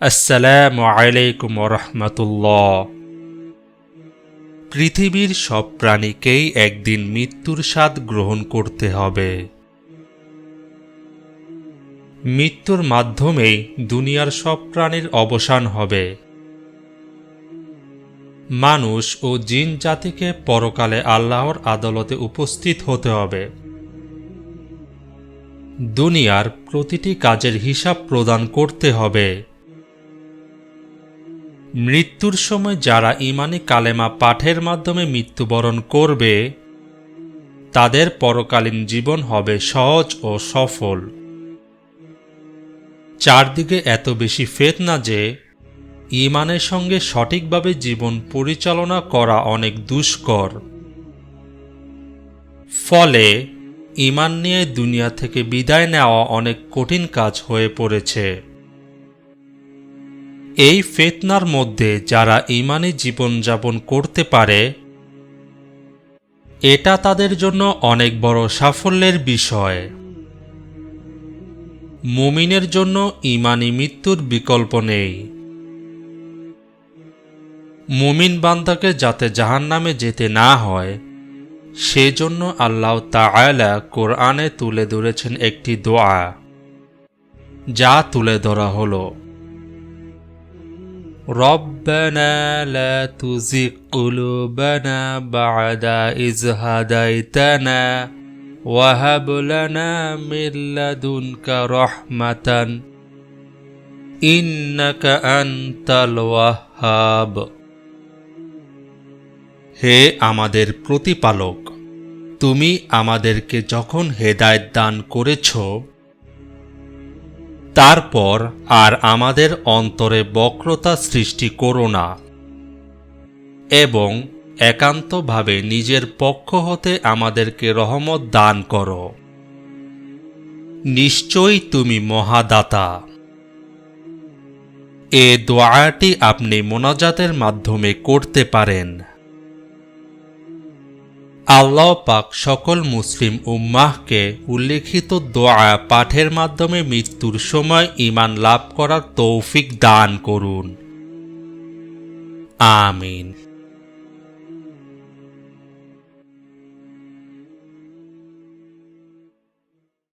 আসসালামু আলাইকুম রহমতুল্লাহ পৃথিবীর সব প্রাণীকেই একদিন মৃত্যুর স্বাদ গ্রহণ করতে হবে। মৃত্যুর মাধ্যমেই দুনিয়ার সব প্রাণীর অবসান হবে। মানুষ ও জিন জাতিকে পরকালে আল্লাহর আদালতে উপস্থিত হতে হবে। দুনিয়ার প্রতিটি কাজের হিসাব প্রদান করতে হবে। মৃত্যুর সময় যারা ইমানি কালেমা পাঠের মাধ্যমে মৃত্যুবরণ করবে, তাদের পরকালীন জীবন হবে সহজ ও সফল। চারদিকে এত বেশি ফেতনা যে, ইমানের সঙ্গে সঠিকভাবে জীবন পরিচালনা করা অনেক দুষ্কর। ফলে, ইমান নিয়ে দুনিয়া থেকে বিদায় নেওয়া অনেক কঠিন কাজ হয়ে পড়েছে। এই ফেতনার মধ্যে যারা ইমানি জীবনযাপন করতে পারে, এটা তাদের জন্য অনেক বড় সাফল্যের বিষয়। মুমিনের জন্য ইমানি মৃত্যুর বিকল্প নেই। মুমিন বান্দাকে যাতে জাহান্নামে যেতে না হয়, সেজন্য আল্লাহ তাআলা কোরআনে তুলে ধরেছেন একটি দোয়া, যা তুলে ধরা হলো। ربنا لا تزغ قلوبنا بعد إذ هديتنا وهب لنا من لدنك رحمة إنك أنت الوهاب হে আমাদের প্রতিপালক তুমি আমাদেরকে যখন হেদায়েত দান করেছ তারপর আর আমাদের অন্তরে বক্রতা সৃষ্টি করো না, এবং একান্তভাবে নিজের পক্ষ হতে আমাদেরকে রহমত দান করো। নিশ্চয়ই তুমি মহাদাতা। এ দোয়াটি আপনি মোনাজাতের মাধ্যমে করতে পারেন। আল্লাহ পাক সকল মুসলিম উম্মাহকে উল্লেখিত দোয়া পাঠের মাধ্যমে মৃত্যুর সময় ইমান লাভ করার তৌফিক দান করুন। আমিন।